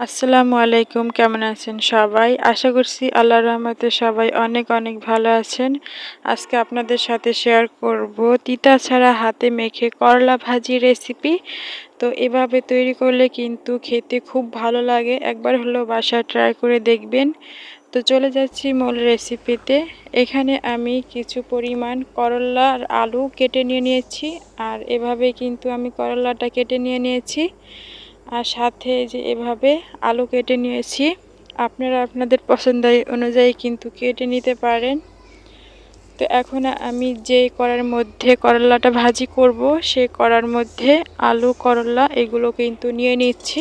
আসসালামু আলাইকুম, কেমন আছেন সবাই? আশা করছি আল্লাহ রহমতে সবাই অনেক অনেক ভালো আছেন। আজকে আপনাদের সাথে শেয়ার করব তিতা ছাড়া হাতে মেখে করলা ভাজি রেসিপি তো এভাবে তৈরি করলে কিন্তু খেতে খুব ভালো লাগে। একবার হলেও বাসায় ট্রাই করে দেখবেন। তো চলে যাচ্ছি মূল রেসিপিতে এখানে আমি কিছু পরিমাণ করলা আর আলু কেটে নিয়ে নিয়েছি। আর এভাবে কিন্তু আমি করলাটা কেটে নিয়ে নিয়েছি। আর সাথে যে এভাবে আলু কেটে নিয়েছি। আপনারা আপনাদের পছন্দ অনুযায়ী কিন্তু কেটে নিতে পারেন। তো এখন আমি যে করার মধ্যে করলাটা ভাজি করব, সে করার মধ্যে আলু, করলা এগুলো কিন্তু নিয়ে নিচ্ছি।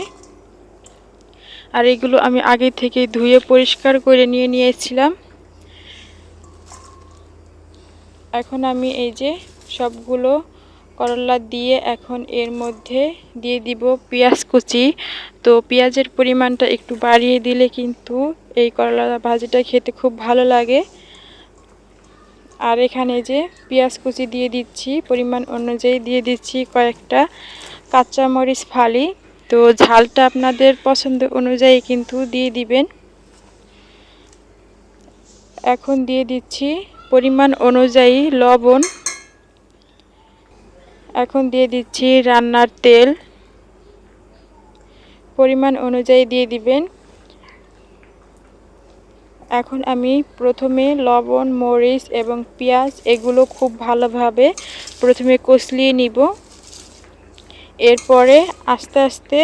আর এগুলো আমি আগে থেকে ধুয়ে পরিষ্কার করে নিয়ে নিয়েছিলাম। এখন আমি এই যে সবগুলো করলা দিয়ে এখন এর মধ্যে দিয়ে দিব পেঁয়াজ কুচি। তো পেঁয়াজের পরিমাণটা একটু বাড়িয়ে দিলে কিন্তু এই করলা ভাজিটা খেতে খুব ভালো লাগে। আর এখানে যে পেঁয়াজ কুচি দিয়ে দিচ্ছি, পরিমাণ অনুযায়ী দিয়ে দিচ্ছি কয়েকটা কাঁচামরিচ ফালি। তো ঝালটা আপনাদের পছন্দ অনুযায়ী কিন্তু দিয়ে দিবেন। এখন দিয়ে দিচ্ছি পরিমাণ অনুযায়ী লবণ। এখন দিয়ে দিচ্ছি রান্নার তেল। পরিমাণ অনুযায়ী দিয়ে দিবেন। এখন আমি প্রথমে লবণ, মরিচ এবং পেঁয়াজ এগুলো খুব ভালোভাবে প্রথমে কষলিয়ে নিব। এরপরে আস্তে আস্তে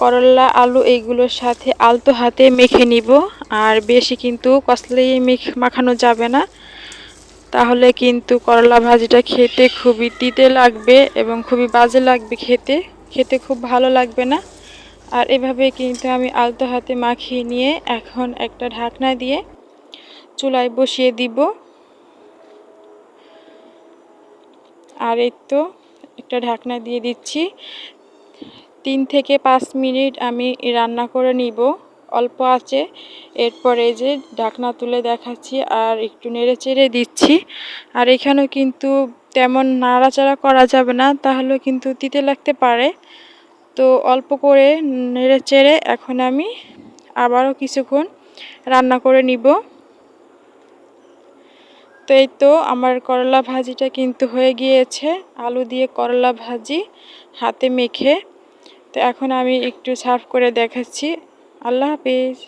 করলা, আলু এইগুলোর সাথে আলতো হাতে মেখে নিব। আর বেশি কিন্তু কষলিয়ে মেখ, মাখানো যাবে না। তাহলে কিন্তু করলা ভাজিটা খেতে খুবই তিতে লাগবে এবং খুবই বাজে লাগবে খেতে। খেতে খুব ভালো লাগবে না। আর এভাবে কিন্তু আমি আলতো হাতে মাখিয়ে নিয়ে এখন একটা ঢাকনা দিয়ে চুলায় বসিয়ে দিব। আর এই তো একটা ঢাকনা দিয়ে দিচ্ছি। তিন থেকে পাঁচ মিনিট আমি রান্না করে নিব। অল্প আছে। এরপরে যে ঢাকনা তুলে দেখাচ্ছি আর একটু নেড়ে চেড়ে দিচ্ছি। আর এখানেও কিন্তু তেমন নাড়াচাড়া করা যাবে না তাহলে কিন্তু তিতে লাগতে পারে। তো অল্প করে নেড়ে চেড়ে এখন আমি আবারও কিছুক্ষণ রান্না করে নিব। তো এই তো আমার করলা ভাজিটা কিন্তু হয়ে গিয়েছে। আলু দিয়ে করলা ভাজি হাতে মেখে। তো এখন আমি একটু সার্ভ করে দেখাচ্ছি। আল্লাহ হাফিজ।